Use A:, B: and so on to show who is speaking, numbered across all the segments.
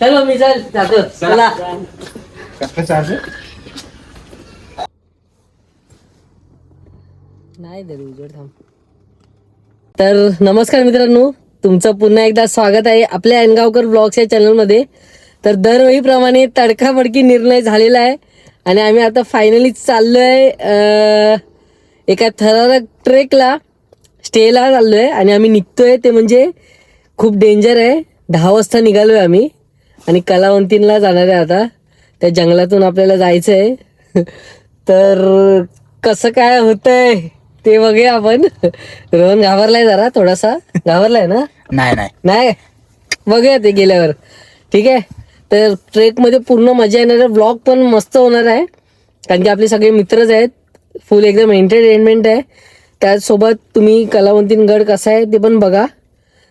A: चलो चला चला नाही थांब तर नमस्कार मित्रांनो तुमचं पुन्हा एकदा स्वागत आहे आपल्या एनगावकर ब्लॉग्स या मध्ये तर दरवेळीप्रमाणे तडकाफडकी निर्णय झालेला आहे आणि आम्ही आता फायनली चाललोय आहे एका थरारक ट्रेकला स्टेला चाललो आहे आणि आम्ही निघतोय ते म्हणजे खूप डेंजर आहे दहा वाजता निघालोय आम्ही आणि कलावंतीनला जाणार आहे आता त्या जंगलातून आपल्याला जायचं आहे तर कसं काय होतंय ते बघूया आपण रोहन घाबरलाय जरा थोडासा घाबरलाय ना नाही नाही नाही बघूया ते गेल्यावर ठीक आहे तर ट्रेकमध्ये पूर्ण मजा येणार आहे ब्लॉग पण मस्त होणार आहे कारण की आपले सगळे मित्रच आहेत फुल एकदम एंटरटेनमेंट आहे त्याचसोबत तुम्ही कलावंतीन गड कसा आहे ते पण बघा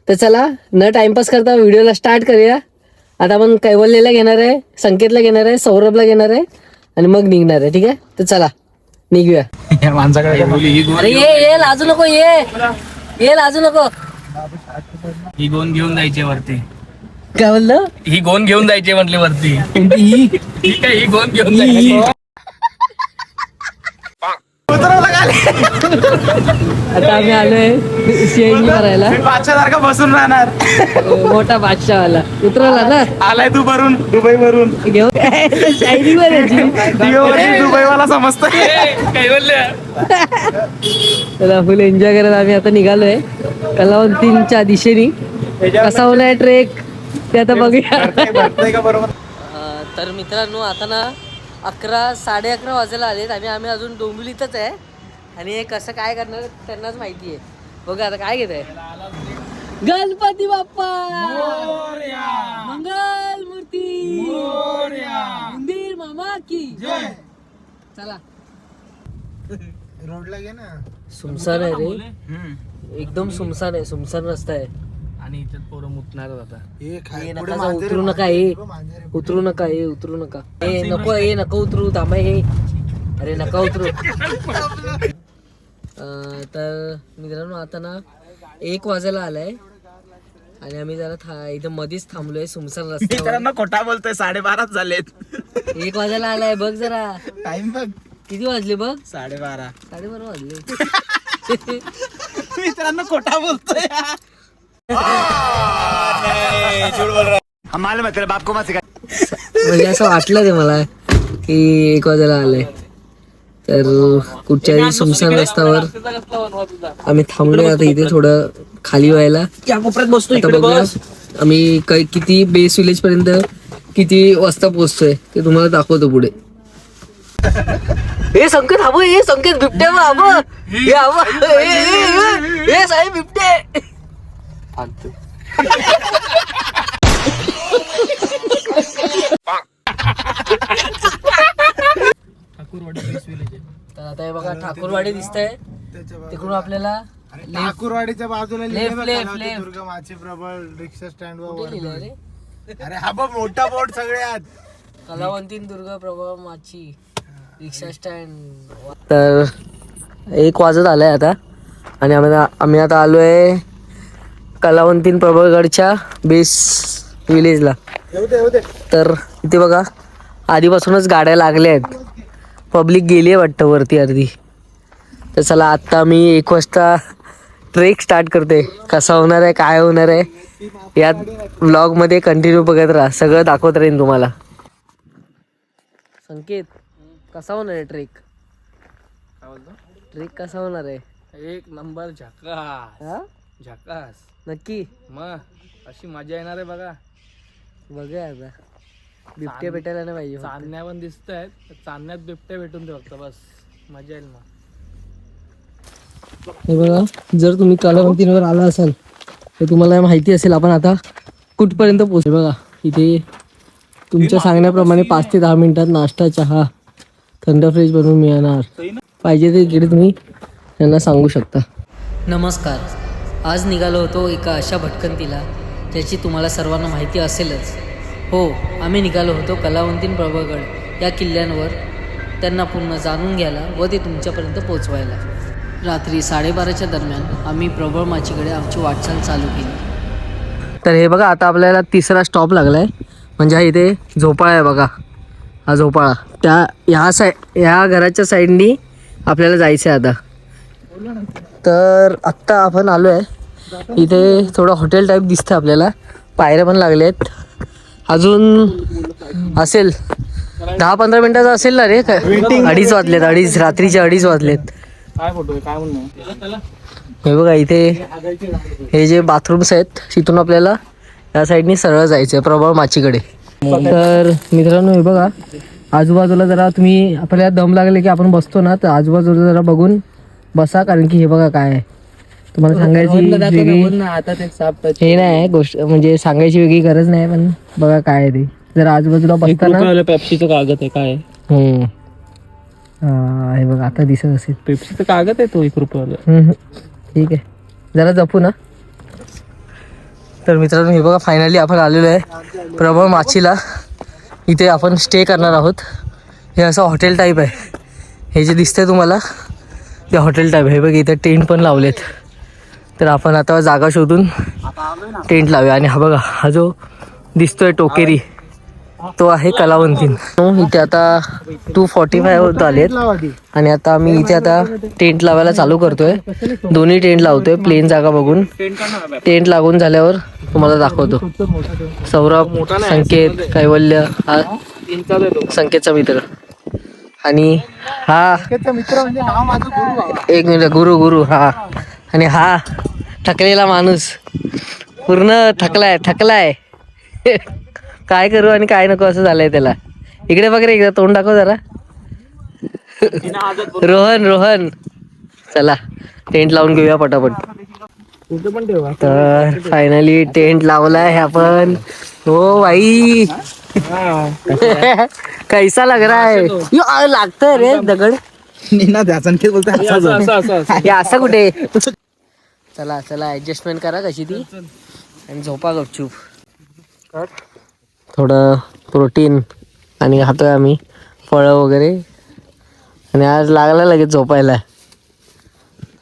A: तर चला न टाइमपास करता व्हिडिओला स्टार्ट करूया आता आपण कैवल्यला घेणार आहे संकेतला घेणार आहे सौरभला घेणार आहे आणि मग निघणार आहे ठीक आहे तर चला निघूया
B: माणसाकडे ये ये लाजू नको ये ये लाजू नको ही गोन घेऊन जायचे वरती काय बोललं ही गोन घेऊन जायचे म्हटले वरती ही गोन घेऊन जायची
A: आता आम्ही आलोय
B: सीएनजी करायला बसून राहणार
A: हो, मोठा वाला उतरवला ना
B: आलाय तू भरून दुबई भरून
A: घेऊन शायरी दुबई वाला समजत त्याला फुल एन्जॉय करत आम्ही आता निघालोय तीनच्या दिशेने कसा होलाय ट्रेक ते आता बघूया तर मित्रांनो आता ना अकरा साडे अकरा वाजायला आलेत आम्ही आम्ही अजून डोंबिवलीतच आहे आणि हे कसं काय करणार त्यांनाच माहिती आहे बघा आता काय घेत आहे गणपती बाप्पा मंगल मूर्ती मंदिर मामा की चला रोडला ना सुमसान आहे रे एकदम सुमसान आहे सुमसान रस्ता आहे आणि इथे पोरं आता नका उतरू नका हे उतरू नका हे उतरू नका हे नको हे नको उतरू थांबा हे अरे नका उतरू तर मित्रांनो आता ना एक वाजायला आलाय आणि आम्ही जरा इथे इथं मध्येच थांबलोय सुमसर रस्त्यावर मित्रांनो
B: खोटा बोलतोय साडेबाराच झालेत
A: एक वाजायला आलाय बघ जरा टाइम बघ किती वाजले बघ
B: साडेबारा साडेबारा वाजले मित्रांनो खोटा बोलतोय
A: म्हणजे असं वाटलं ते मला की एक वाजायला आलंय तर कुठच्याही सुमसान रस्त्यावर आम्ही थांबलोय आता इथे थोडं खाली व्हायला आम्ही काही किती बेस विलेज पर्यंत किती वाजता पोहोचतोय ते तुम्हाला दाखवतो पुढे हे संकेत हवं हे संकेत बिबटे साहेब बिबटे ठाकूरवाडी बेस्ट विलेज आहे तर आता हे बघा ठाकूरवाडी दिसतंय त्याच्या बाजूला- तिकडून आपल्याला
B: ठाकूरवाडीच्या बाजूला
A: लिहिलंय
B: प्रबळ रिक्षा स्टँड वर अरे हा बघ मोठा बोर्ड सगळ्यात
A: कलावंतीन दुर्गा प्रभाव माची रिक्षा स्टँड तर एक वाजत आलाय आता आणि आम्ही आता- आम्ही आता आलोय कलावंतीन प्रबळगडच्या बेस विलेजला येऊ दे येऊ दे तर इथे बघा आधीपासूनच गाड्या लागल्या आहेत पब्लिक गेली आहे वाटतं वरती अर्धी तर चला आत्ता मी एक वाजता ट्रेक स्टार्ट करते कसा होणार आहे काय होणार आहे यात ब्लॉगमध्ये कंटिन्यू बघत राहा सगळं दाखवत राहीन तुम्हाला संकेत कसा होणार आहे ट्रेक ट्रेक कसा होणार
B: आहे एक नंबर
A: झकास झकास नक्की
B: मग अशी मजा येणार आहे बघा बघा आता बिबटे भेटायला नाही पाहिजे चांदण्या पण दिसत आहेत चांदण्यात बिबट्या भेटून दे फक्त बस मजा येईल मग
A: हे बघा जर तुम्ही कलावंतींवर आला असाल तर तुम्हाला माहिती असेल आपण आता कुठपर्यंत पोहोचले बघा इथे तुमच्या सांगण्याप्रमाणे पाच ते दहा मिनिटात नाश्ता चहा थंड फ्रीज बनवून मिळणार पाहिजे ते इकडे तुम्ही त्यांना सांगू शकता नमस्कार आज निघालो होतो एका अशा भटकंतीला त्याची तुम्हाला सर्वांना माहिती असेलच हो आम्ही निघालो होतो कलावंतीन प्रभागड या किल्ल्यांवर त्यांना पुन्हा जाणून घ्यायला व ते तुमच्यापर्यंत पोचवायला रात्री साडेबाराच्या दरम्यान आम्ही प्रबळ माचीकडे आमची वाटचाल चालू केली तर हे बघा आता आपल्याला तिसरा स्टॉप लागला आहे म्हणजे हा इथे झोपाळा आहे बघा हा झोपाळा त्या ह्या साय ह्या घराच्या साईडनी आपल्याला जायचं आहे आता तर आत्ता आपण आलो आहे इथे थोडं हॉटेल टाईप दिसतं आपल्याला पायऱ्या पण लागल्या आहेत अजून असेल दहा पंधरा मिनिटाचा असेल ना रे अडीच वाजलेत अडीच रात्रीचे अडीच वाजलेत हे बघा इथे हे जे बाथरूम्स आहेत तिथून आपल्याला या साईडनी सरळ जायचं आहे प्रभाव माचीकडे तर मित्रांनो हे बघा आजूबाजूला जरा तुम्ही आपल्याला दम लागले की आपण बसतो ना तर आजूबाजूला जरा बघून बसा कारण की हे बघा काय आहे तुम्हाला सांगायची हे नाही गोष्ट म्हणजे सांगायची वेगळी गरज नाही पण बघा काय ते जर आजूबाजूला बघताना पेप्सीचं कागद आहे काय हम्म हा, हे बघा आता दिसत असेल
B: पेप्सीचं कागद आहे तो एक रुपयाला
A: ठीक आहे जरा जपू ना तर मित्रांनो हे बघा फायनली आपण आलेलो आहे प्रबळ माचीला इथे आपण स्टे करणार आहोत हे असं हॉटेल टाईप आहे हे जे दिसतंय तुम्हाला ते हॉटेल टाईप आहे हे बघ इथे टेंट पण लावलेत तर आपण आता जागा शोधून टेंट लावूया आणि हा बघा हा जो दिसतोय टोकेरी तो आहे कलावंतीन इथे आता टू फॉर्टी फाय होत आलेत आणि आता आम्ही इथे आता टेंट लावायला चालू करतोय दोन्ही टेंट लावतोय प्लेन जागा बघून टेंट लागून झाल्यावर तुम्हाला दाखवतो सौरभ संकेत कैवल्य हा संकेतचा मित्र आणि हा म्हणजे एक मिनिट गुरु गुरु हा आणि हा थकलेला माणूस पूर्ण थकलाय थकलाय काय करू आणि काय नको असं झालंय त्याला इकडे वगैरे एकदा तोंड दाखव जरा रोहन रोहन चला टेंट लावून घेऊया पटापट तर फायनली टेंट लावलाय आपण हो बाई कैसा लग रहा है रे दगड बोलतो असं कुठे चला चला ऍडजस्टमेंट करा कशी ती आणि झोपा गपचूप थोडं प्रोटीन आणि खातोय आम्ही फळं वगैरे आणि आज लागला लगेच झोपायला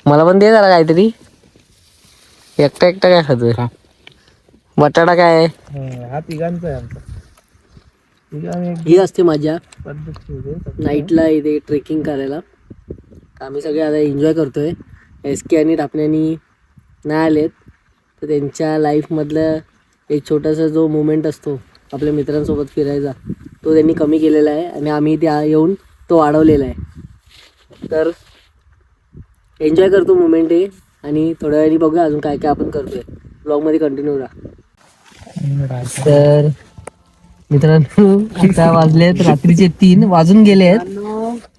A: मला पण दे जरा काहीतरी एकटा एकटा काय खातोय बटाटा काय आहे हा आहे आमचा ही असते माझ्या नाईटला इथे ट्रेकिंग करायला आम्ही सगळे आता एन्जॉय करतोय एस के आणि टापण्यानी नाही आलेत तर त्यांच्या लाईफमधला एक छोटासा जो मुमेंट असतो आपल्या मित्रांसोबत फिरायचा तो त्यांनी कमी केलेला आहे आणि आम्ही त्या येऊन तो वाढवलेला आहे तर एन्जॉय करतो मुमेंट हे आणि थोड्या वेळी बघूया अजून काय काय आपण करतोय ब्लॉगमध्ये कंटिन्यू राहा तर मित्रांनो आता वाजले आहेत रात्रीचे तीन वाजून गेले आहेत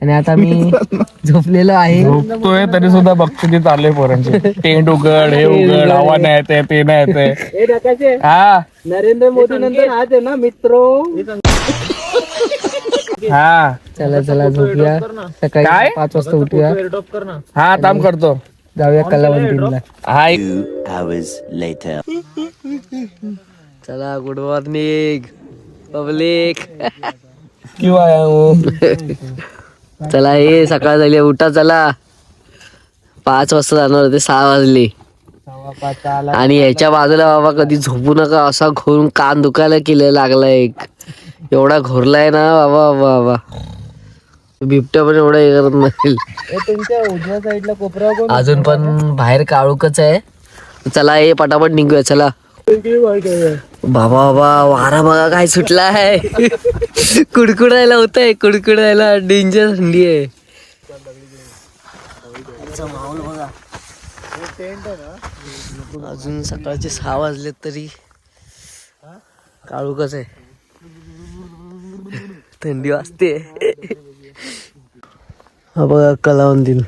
A: आणि आता मी झोपलेलो आहे
B: झोपतोय तरी सुद्धा बघतो की चालले पोरांचे टेंट उघड हे उघड हवा नाही येते ते नाही
A: येते हा नरेंद्र मोदी नंतर आज आहे ना मित्र हा चला चला झोपूया
B: सकाळी पाच वाजता उठूया हा काम करतो जाऊया कलावंतीला हाय
A: hours लेट चला गुड मॉर्निंग पब्लिक किंवा हो? चला हे सकाळ झाली उठा चला पाच वाजता जाणार होते सहा वाजले आणि याच्या बाजूला बाबा कधी झोपू नका असा घोरून कान दुखायला केलं लागला एक एवढा घोरलाय ना बाबा बाबा बिबट्या पण एवढा हे करत नाही अजून पण बाहेर काळूकच आहे चला हे पटापट निघूया चला बाबा बाबा वारा बघा काय सुटला आहे कुडकुडायला होत आहे कुडकुडायला डेंजर थंडी आहे अजून सकाळचे सहा वाजले तरी कस आहे थंडी वाजते हा बघा कलावून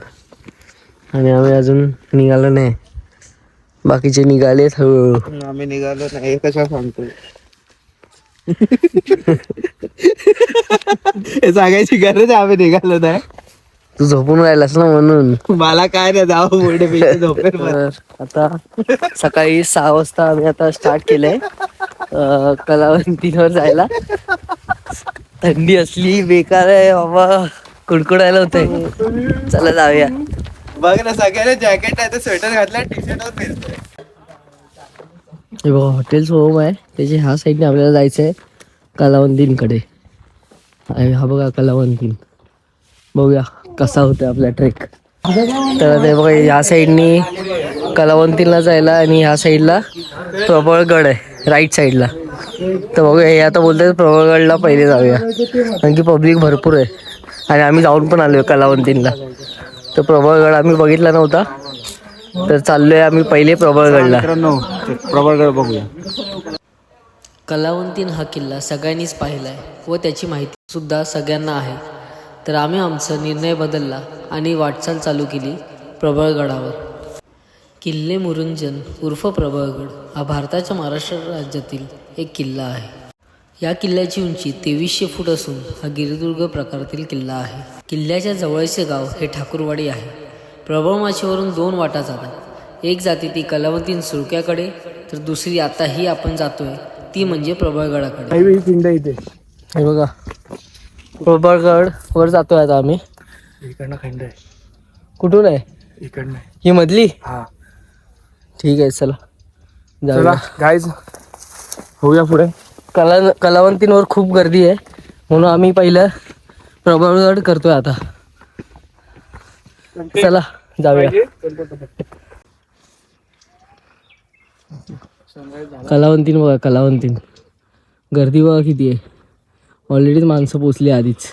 A: आणि आम्ही अजून निघालो नाही बाकीचे निघालेत हळूहळू आम्ही निघालो नाही कशा सांगतो सांगायची गरज आहे, आम्ही निघालो नाही तू झोपून राहिलास ना म्हणून मला काय नाही जाऊ पुढे पैसे आता सकाळी सहा वाजता आम्ही आता स्टार्ट केलंय अं, कलावंतीवर जायला थंडी असली बेकार आहे बाबा कुडकुडायला होतंय चला जाऊया बघ ना सगळ्याला जॅकेट आहे स्वेटर घातला टी शर्ट बघा हॉटेल होम आहे त्याच्या ह्या साईडने आपल्याला जायचं आहे कलावंतींकडे आणि हा बघा कलावंतीन बघूया कसा होता आपला ट्रेक तर ते बघा या साईडनी कलावंतीला जायला आणि ह्या साईडला प्रबळगड आहे राईट साईडला तर बघूया हे आता बोलतात प्रबळगडला पहिले जाऊया कारण की पब्लिक भरपूर आहे आणि आम्ही जाऊन पण आलोय आहे कलावंतींना तर प्रबळगड आम्ही बघितला नव्हता तर चाललोय आम्ही पहिले प्रबळगडला प्रबळगड बघूया कलावंतीन हा किल्ला सगळ्यांनीच पाहिला आहे व त्याची माहिती सुद्धा सगळ्यांना आहे तर आम्ही आमचा निर्णय बदलला आणि वाटचाल चालू केली प्रबळगडावर किल्ले मुरुंजन उर्फ प्रबळगड हा भारताच्या महाराष्ट्र राज्यातील एक किल्ला आहे या किल्ल्याची उंची तेवीसशे फूट असून हा गिरिदुर्ग प्रकारातील किल्ला आहे किल्ल्याच्या जवळचे गाव हे ठाकूरवाडी आहे प्रबळ माशीवरून दोन वाटा जातात एक जाते ती कलावतीन सुरक्याकडे तर दुसरी आताही आपण जातोय ती म्हणजे प्रबळगडाकडे किंड इथे हे बघा प्रबळगड वर जातोय आता आम्ही इकडनं खंड आहे कुठून आहे इकडनं ही मधली हा ठीक आहे चला जाऊया गाईज होऊया पुढे कला कलावंतींवर खूप गर्दी आहे म्हणून आम्ही पहिलं प्रभावगड करतोय आता चला जाऊया कलावंतीन बघा कलावंतीन गर्दी बघा किती आहे ऑलरेडीच माणसं पोचली आधीच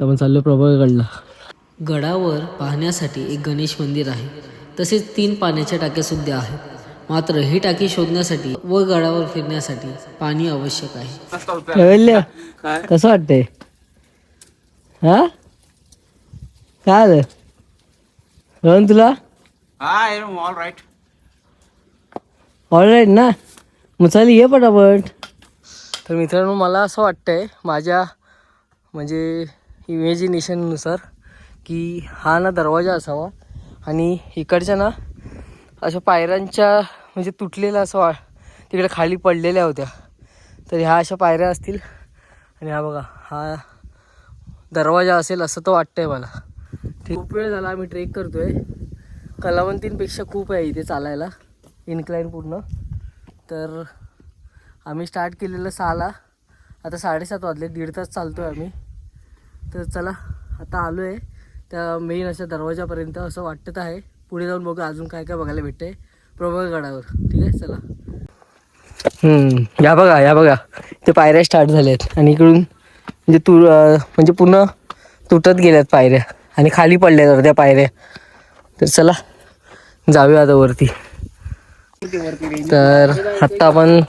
A: तर मग चाललो प्रभावगडला गडावर पाहण्यासाठी एक गणेश मंदिर आहे तसेच तीन पाण्याच्या टाक्यासुद्धा आहेत मात्र ही टाकी शोधण्यासाठी व गडावर फिरण्यासाठी पाणी आवश्यक आहे कसं वाटतंय हा काय आलं रोहन तुला ऑल राईट ऑल ना मग चाल ये पटापट तर मित्रांनो मला असं वाटतंय माझ्या म्हणजे इमॅजिनेशननुसार की हा ना दरवाजा असावा आणि इकडच्या ना अशा पायऱ्यांच्या म्हणजे तुटलेल्या असं तिकडे खाली पडलेल्या होत्या तर ह्या अशा पायऱ्या असतील आणि हा बघा हा दरवाजा असेल असं तो वाटतंय मला खूप वेळ झाला आम्ही ट्रेक करतोय कलावंतींपेक्षा खूप आहे इथे चालायला इन्क्लाईन पूर्ण तर आम्ही स्टार्ट केलेलं सहाला आता साडेसात वाजले दीड तास चालतो आहे आम्ही तर चला आता आलो आहे त्या मेन अशा दरवाजापर्यंत असं वाटत आहे पुढे जाऊन बघू अजून काय काय बघायला भेटतंय प्रभाग गडावर ठीक आहे चला या बघा या बघा ते पायऱ्या स्टार्ट झाल्यात आणि इकडून म्हणजे तु म्हणजे पूर्ण तुटत गेल्यात पायऱ्या आणि खाली पडल्या तर त्या पायऱ्या तर चला जाऊया आता वरती तर आत्ता आपण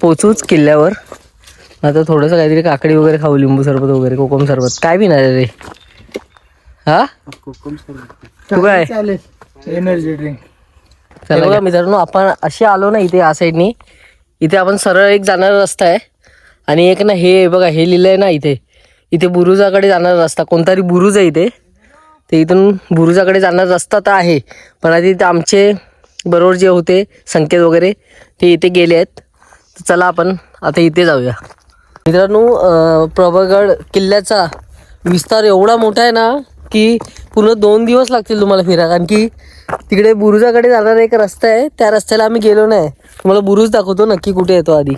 A: पोचूच किल्ल्यावर आता थोडंसं काहीतरी काकडी वगैरे खाऊ लिंबू सरबत वगैरे कोकम सरबत काय पिणार रे हा कोकम सरबत तू काय एनर्जी ड्रिंक चला बघा मित्रांनो आपण असे आलो ना इथे या साईडनी इथे आपण सरळ एक जाणारा रस्ता आहे आणि एक ना हे बघा हे आहे ना इथे इथे बुरुजाकडे जाणारा रस्ता तरी बुरुज आहे इथे ते इथून बुरुजाकडे जाणारा रस्ता तर आहे पण आधी आमचे बरोबर जे होते संकेत वगैरे ते इथे गेले आहेत तर चला आपण आता इथे जाऊया मित्रांनो प्रभगड किल्ल्याचा विस्तार एवढा मोठा आहे ना की पूर्ण दोन दिवस लागतील तुम्हाला फिरायला कारण की तिकडे बुरुजाकडे जाणारा एक रस्ता आहे त्या रस्त्याला आम्ही गेलो नाही तुम्हाला बुरुज दाखवतो नक्की कुठे येतो आधी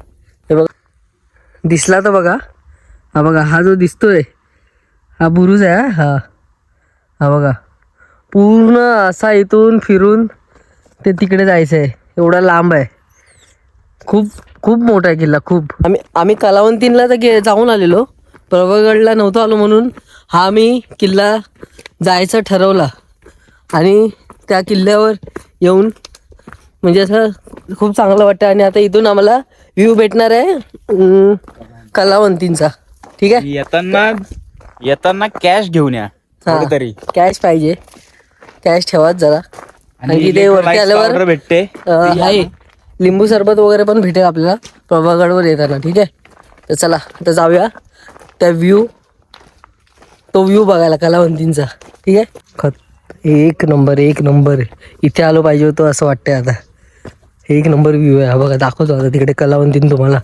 A: हे बघा दिसला तर बघा हा बघा हा जो दिसतोय हा बुरुज आहे हा हा बघा पूर्ण असा इथून फिरून ते तिकडे जायचं आहे एवढा लांब आहे खूप खूप मोठा आहे किल्ला खूप आम्ही आम्ही कलावंतींला तर गे जाऊन आलेलो प्रभगडला नव्हतो आलो म्हणून हा मी किल्ला जायचं ठरवला आणि त्या किल्ल्यावर येऊन म्हणजे असं खूप चांगलं वाटतं आणि आता इथून आम्हाला व्ह्यू भेटणार आहे कलावंतींचा ठीक आहे येताना येताना कॅश घेऊन या तरी कॅश पाहिजे कॅश ठेवाच जरा आणि इथे वरती आल्यावर भेटते लिंबू सरबत वगैरे पण भेटेल आपल्याला प्रभागडवर येताना ठीक आहे तर चला आता जाऊया त्या व्ह्यू तो व्ह्यू बघायला कलावंतींचा ठीक आहे खत एक नंबर एक नंबर इथे आलो पाहिजे होतो असं वाटतंय आता एक नंबर व्ह्यू आहे हा बघा दाखवतो आता तिकडे कलावंतीन तुम्हाला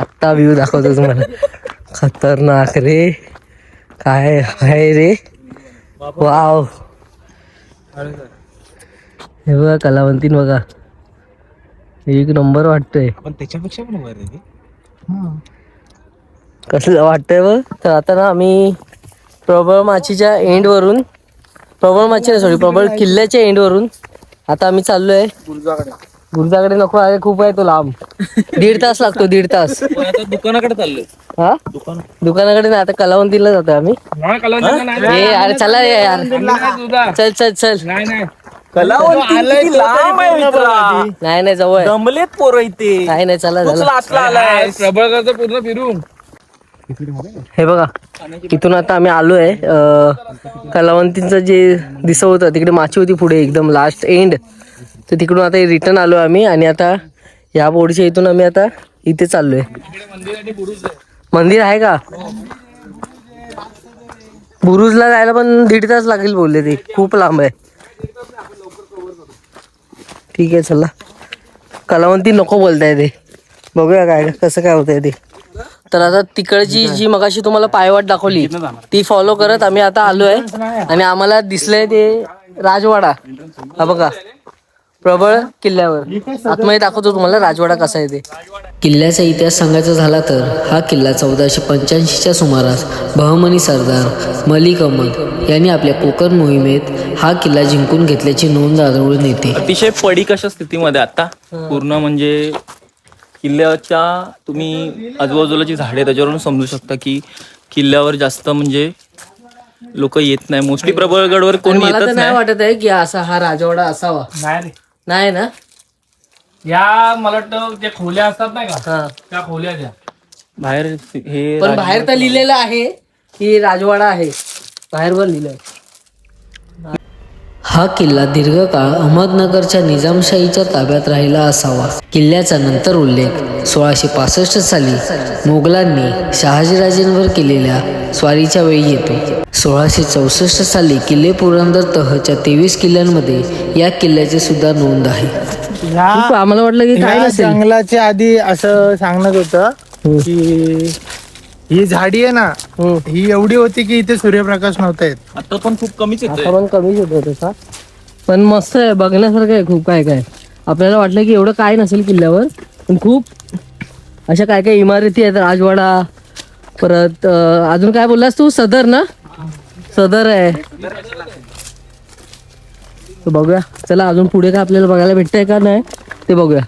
A: आत्ता व्ह्यू दाखवतो तुम्हाला खतरनाक रे काय हाय रे वाव हे बघा कलावंतीन बघा एक नंबर वाटतोय पण त्याच्यापेक्षा पण कसं वाटतंय बघ तर आता ना आम्ही प्रबळ माचीच्या एंड वरून प्रबळ माची सॉरी प्रबळ किल्ल्याच्या एंड वरून आता आम्ही चाललोय गुरुजाकडे नको आहे खूप आहे तो लांब दीड तास लागतो दीड तास दुकानाकडे चाललोय हा दुकानाकडे नाही आता कलावंतीला जातो आम्ही अरे चला यार चल चल चल लांब नाही नाही जवळ आहे. नाही नाही चला चला पूर्ण फिरून हे बघा इथून आता आम्ही आलो आहे कलावंतीचं जे दिस होतं तिकडे माची होती पुढे एकदम लास्ट एंड तर तिकडून आता रिटर्न आलो आम्ही आणि आता या बोर्डच्या इथून आम्ही आता इथे चाललो मंदिर आहे का बुरुजला जायला पण दीड तास लागेल बोलले ते खूप लांब आहे ठीक आहे चला कलावंती नको बोलताय ते बघूया काय कसं काय होतंय ते तर आता तिकडची जी मगाशी तुम्हाला पायवाट दाखवली ती फॉलो करत आम्ही आता आलोय आणि आम्हाला दिसलंय ते राजवाडा हा बघा प्रबळ किल्ल्यावर आतमध्ये दाखवतो तुम्हाला राजवाडा कसा आहे ते किल्ल्याचा इतिहास सांगायचा झाला तर हा किल्ला चौदाशे पंच्याऐंशीच्या सुमारास बहमनी सरदार मलिक अहमद यांनी आपल्या कोकण मोहिमेत हा किल्ला जिंकून घेतल्याची नोंद आढळून येते अतिशय पडी कशा स्थितीमध्ये आता पूर्ण म्हणजे किल्ल्याच्या तुम्ही आजूबाजूला झाडे त्याच्यावरून समजू शकता की किल्ल्यावर जास्त म्हणजे लोक येत नाही मोस्टली प्रबळगडवर कोणी येत नाही वाटत आहे की असा हा राजवाडा असावा नाही ना या मला वाटतं त्या खोल्या असतात ना का त्या खोल्या द्या बाहेर हे पण बाहेर तर लिहिलेलं आहे की राजवाडा आहे बाहेर वर आहे हा किल्ला दीर्घकाळ अहमदनगरच्या निजामशाहीच्या ताब्यात राहिला असावा किल्ल्याचा नंतर उल्लेख सोळाशे पासष्ट साली मोगलांनी शहाजीराजेंवर केलेल्या स्वारीच्या वेळी येतो सोळाशे चौसष्ट साली किल्ले पुरंदर तहच्या तेवीस किल्ल्यांमध्ये या किल्ल्याची सुद्धा नोंद आहे आम्हाला वाटलं की काय जंगलाच्या आधी असं सांगणार होतं हो. की ही झाडी आहे ना ही एवढी होती की इथे सूर्यप्रकाश नव्हता येत आता पण खूप कमीच येतोय पण कमीच येतो तसा पण मस्त आहे बघण्यासारखं आहे खूप काय काय आपल्याला वाटलं की एवढं काय नसेल किल्ल्यावर पण खूप अशा काय काय इमारती आहेत राजवाडा परत अजून काय बोललास तू सदर ना सदर आहे बघूया चला अजून पुढे काय आपल्याला बघायला भेटतंय का नाही ते बघूया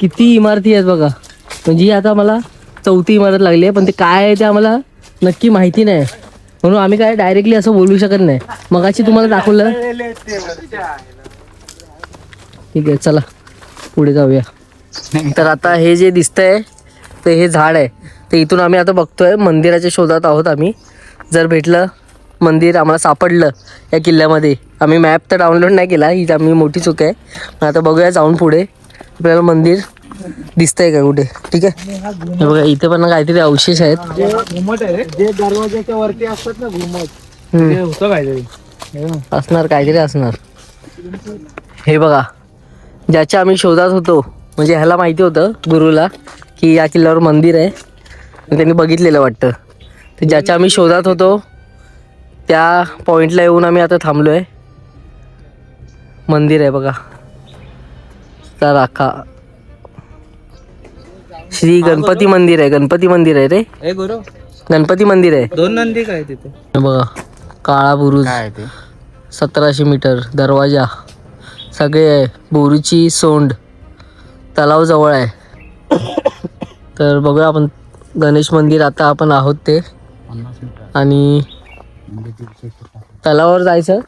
A: किती इमारती आहेत बघा म्हणजे आता मला चौथी इमारत लागली आहे पण ते काय आहे ते आम्हाला नक्की माहिती नाही म्हणून आम्ही काय डायरेक्टली असं बोलू शकत नाही मगाशी तुम्हाला दाखवलं ठीक आहे चला पुढे जाऊया तर आता हे जे दिसतंय ते हे झाड आहे तर इथून आम्ही आता बघतोय मंदिराच्या शोधात आहोत आम्ही जर भेटलं मंदिर आम्हाला सापडलं या किल्ल्यामध्ये आम्ही मॅप तर डाउनलोड नाही केला ही आम्ही मोठी चूक आहे आता बघूया जाऊन पुढे आपल्याला मंदिर दिसतंय का कुठे ठीक आहे हे बघा इथे पण काहीतरी अवशेष आहेत असणार काहीतरी असणार हे बघा ज्याच्या आम्ही शोधात होतो म्हणजे ह्याला माहिती होतं गुरुला की या किल्ल्यावर मंदिर आहे त्यांनी बघितलेलं वाटतं तर ज्याच्या आम्ही शोधात होतो त्या पॉइंटला येऊन आम्ही आता थांबलोय मंदिर आहे बघा का श्री गणपती मंदिर आहे गणपती मंदिर आहे रे गुरु गणपती मंदिर आहे दोन नंदी काय तिथे बघा काळा बुरुज ते सतराशे मीटर दरवाजा सगळे आहे बोरूची सोंड तलाव जवळ आहे तर बघूया आपण गणेश मंदिर आता आपण आहोत ते आणि म्हणजे तलावावर जायचं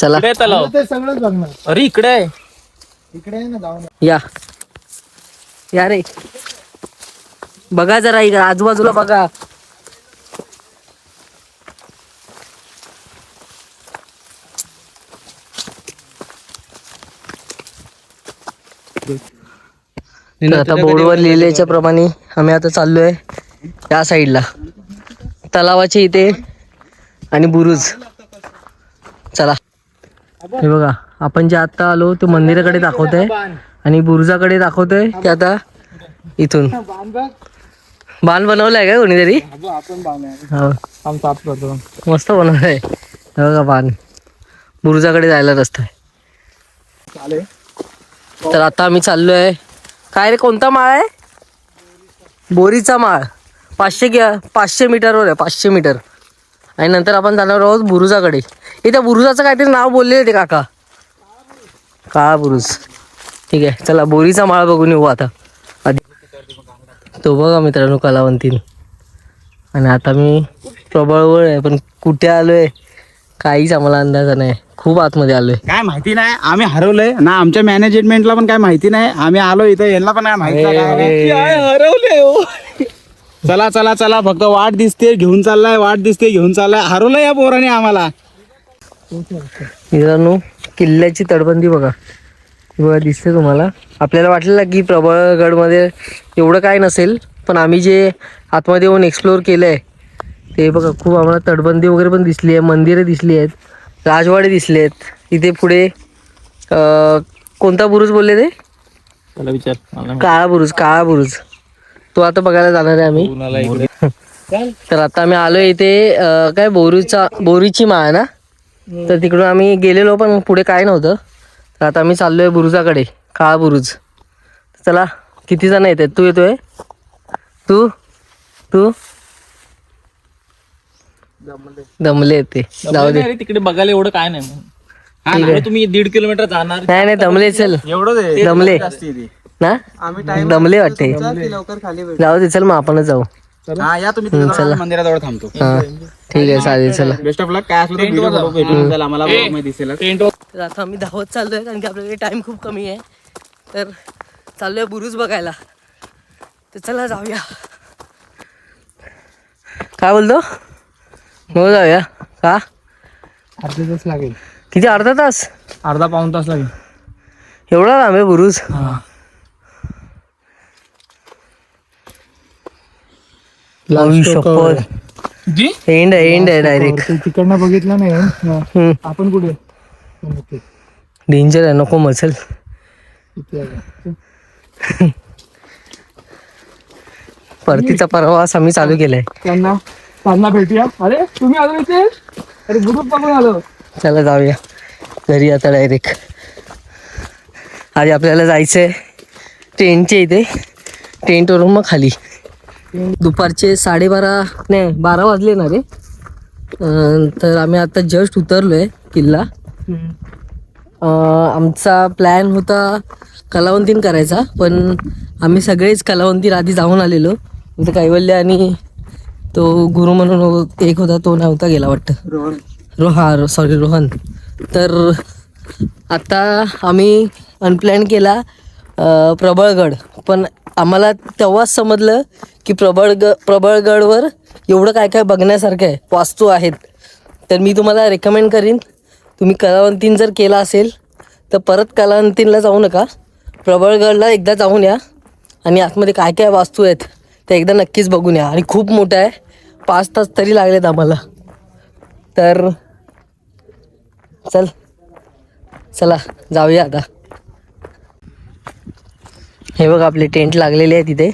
A: चला तलाव ते बघणार अरे इकडे आहे. इकडे आहे ना या या रे बघा जरा इकडे आजूबाजूला बघा आता बोर्डवर लिहिल्याच्या प्रमाणे आम्ही आता चाललोय या साईडला तलावाचे इथे आणि बुरुज चला हे बघा आपण जे आता आलो ते मंदिराकडे दाखवत आहे आणि बुरुजाकडे दाखवतोय की आता इथून बाण बनवलाय का कोणीतरी हो. मस्त बनवलाय का बाण बुरुजाकडे जायला रस्ता आहे तर आता आम्ही चाललोय काय रे कोणता माळ आहे बोरीचा माळ पाचशे किंवा पाचशे मीटरवर आहे पाचशे मीटर आणि नंतर आपण जाणार आहोत बुरुजाकडे इथे बुरुजाचं काहीतरी नाव बोलले ते काका काळा बुरुज ठीक आहे चला बोरीचा माळ बघून येऊ आता तो बघा मित्रांनो कलावंतीन आणि आता मी वळ आहे पण कुठे आलोय काहीच आम्हाला अंदाज नाही खूप आतमध्ये आलोय काय माहिती नाही आम्ही हरवलंय ना आमच्या मॅनेजमेंटला पण काय माहिती नाही आम्ही आलो इथं यांना पण हरवले माहिती हो. चला चला चला फक्त वाट दिसते घेऊन चाललाय वाट दिसते घेऊन चाललाय हरवलंय या पोराने आम्हाला मित्रांनो किल्ल्याची तडबंदी बघा बघा दिसते तुम्हाला आपल्याला वाटलेलं की प्रबळगडमध्ये एवढं काय नसेल पण आम्ही जे आतमध्ये येऊन एक्सप्लोअर केलं आहे ते बघा खूप आम्हाला तटबंदी वगैरे पण दिसली आहे मंदिरं दिसली आहेत राजवाडे दिसले आहेत इथे पुढे कोणता बुरुज बोलले ते विचार काळा बुरुज काळा बुरुज तो आता बघायला जाणार आहे आम्ही तर आता आम्ही आलो इथे काय बोरीचा बोरीची माळ ना तर तिकडून आम्ही गेलेलो पण पुढे काय नव्हतं तर आता मी चाललोय आहे बुरुजाकडे काळा बुरुज चला किती जण येत तू येतोय तू तू दमले येते जाऊ दे तिकडे बघायला एवढं काय नाही तुम्ही दीड किलोमीटर जाणार नाही नाही दमले चल एवढं दमले ना दमले वाटते लवकर खाली जाऊ दे चल मग आपणच जाऊ या तुम्ही तिकडे. मंदिराजवळ थांबतो ठीक आहे चालेल चला बेस्ट ऑफ लक काय असलं तर व्हिडिओ बरोबर भेटून जाईल आम्हाला ब्लॉगमध्ये दिसेलच तर आता आम्ही धावत चाललोय कारण की आपल्याकडे टाइम खूप कमी आहे तर चाललोय बुरुज बघायला तर चला जाऊया काय बोलतो मग जाऊया का अर्धा तास लागेल किती अर्धा तास अर्धा पाऊन तास लागेल एवढा लांब आहे बुरुज लावू शकतो जी तिकडनं बघितलं नाही आपण कुठे डेंजर आहे नको मसल परतीचा प्रवास आम्ही चालू केलाय त्यांना त्यांना भेटूया अरे तुम्ही आलो इथे अरे गुरुप बघून आलो चला जाऊया घरी आता डायरेक्ट आज आपल्याला जायचंय टेंटच्या इथे टेंटवरून मग खाली दुपारचे साडेबारा नाही बारा वाजले ना रे तर आम्ही आता जस्ट उतरलोय किल्ला आमचा प्लॅन होता कलावंतीन करायचा पण आम्ही सगळेच कलावंतीन आधी जाऊन आलेलो म्हणजे कैवल्य आणि तो गुरु म्हणून एक होता तो नव्हता गेला वाटतं रोहन रोहा सॉरी रोहन तर आता आम्ही अनप्लॅन केला प्रबळगड पण आम्हाला तेव्हाच समजलं की प्रबळग प्रबळगडवर एवढं काय काय बघण्यासारखं आहे वास्तू आहेत तर मी तुम्हाला रेकमेंड करीन तुम्ही कलावंतीन जर केला असेल तर परत कलावंतीनला जाऊ नका प्रबळगडला एकदा जाऊन या आणि आतमध्ये काय काय वास्तू आहेत ते एकदा नक्कीच बघून या आणि खूप मोठं आहे पाच तास तरी लागलेत आम्हाला तर चल चला जाऊया आता हे बघ आपले टेंट लागलेले आहे तिथे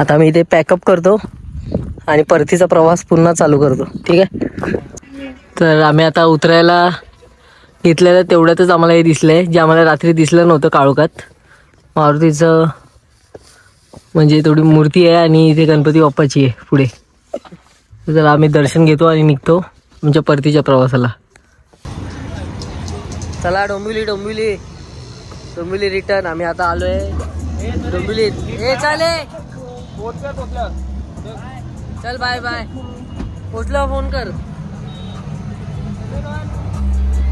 A: आता मी इथे पॅकअप करतो आणि परतीचा प्रवास पुन्हा चालू करतो ठीक आहे तर आम्ही आता उतरायला घेतलेलं तेवढ्यातच आम्हाला हे दिसलं आहे जे आम्हाला रात्री दिसलं नव्हतं काळोखात मारुतीचं म्हणजे थोडी मूर्ती आहे आणि इथे गणपती बाप्पाची आहे पुढे तर आम्ही दर्शन घेतो आणि निघतो आमच्या परतीच्या प्रवासाला चला डोंबिवली डोंबिवली डोंबिवली रिटर्न आम्ही आता आलो आहे डोंबिवलीत ए चाले चल बाय बाय पोचला फोन कर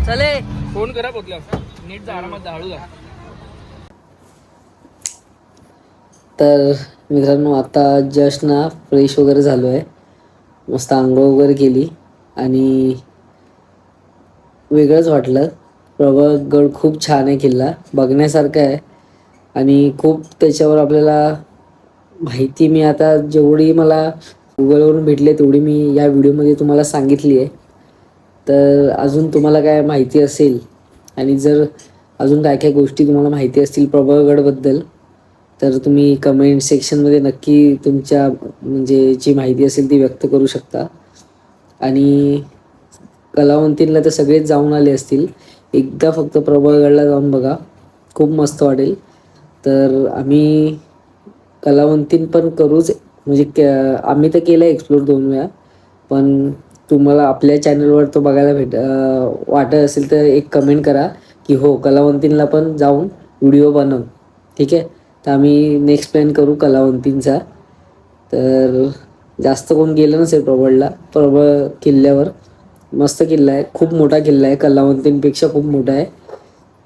A: चले फोन करा पोचला नीट जा आरामात जाळू जा तर मित्रांनो आता जस्ट ना फ्रेश वगैरे झालो आहे मस्त आंघोळ वगैरे केली आणि वेगळंच वाटलं प्रभागड खूप छान आहे किल्ला बघण्यासारखं आहे आणि खूप त्याच्यावर आपल्याला माहिती मी आता जेवढी मला गुगलवरून भेटले तेवढी मी या व्हिडिओमध्ये तुम्हाला सांगितली आहे तर अजून तुम्हाला काय माहिती असेल आणि जर अजून काय काय गोष्टी तुम्हाला माहिती असतील प्रबळगडबद्दल तर तुम्ही कमेंट सेक्शनमध्ये नक्की तुमच्या म्हणजे जी माहिती असेल ती व्यक्त करू शकता आणि कलावंतींना तर सगळेच जाऊन आले असतील एकदा फक्त प्रबळगडला जाऊन बघा खूप मस्त वाटेल तर आम्ही कलावंतीन पण करूच म्हणजे आम्ही तर केलं एक्सप्लोर दोन वेळा पण तुम्हाला आपल्या चॅनलवर तो बघायला भेट वाटत असेल तर एक कमेंट करा की हो कलावंतींना पण जाऊन व्हिडिओ बनव ठीक आहे तर आम्ही नेक्स्ट प्लॅन करू कलावंतींचा तर जास्त कोण गेलं नसेल प्रबळला प्रबळ किल्ल्यावर मस्त किल्ला आहे खूप मोठा किल्ला आहे कलावंतींपेक्षा खूप मोठा आहे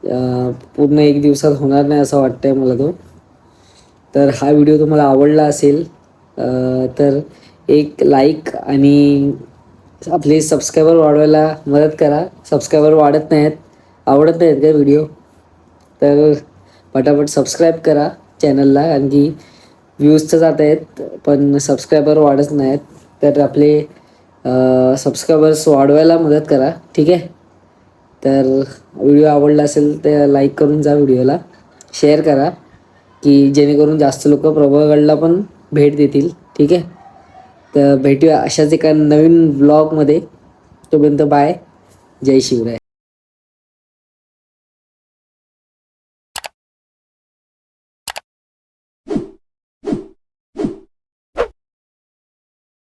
A: पूर्ण एक दिवसात होणार नाही असं वाटतंय मला तो तर हा व्हिडिओ तुम्हाला आवडला असेल तर एक लाईक आणि आपले सबस्क्रायबर वाढवायला मदत करा सबस्क्रायबर वाढत नाहीत आवडत नाहीत का व्हिडिओ तर पटापट सबस्क्राईब करा चॅनलला आणखी की व्ह्यूज तर जात आहेत पण सबस्क्रायबर वाढत नाहीत तर आपले सबस्क्रायबर्स वाढवायला मदत करा ठीक आहे तर व्हिडिओ आवडला असेल तर लाईक करून जा व्हिडिओला शेअर करा की जेणेकरून जास्त लोक प्रभागडला पण भेट देतील ठीक आहे तर भेटूया अशाच एका नवीन ब्लॉगमध्ये तोपर्यंत बाय जय शिवराय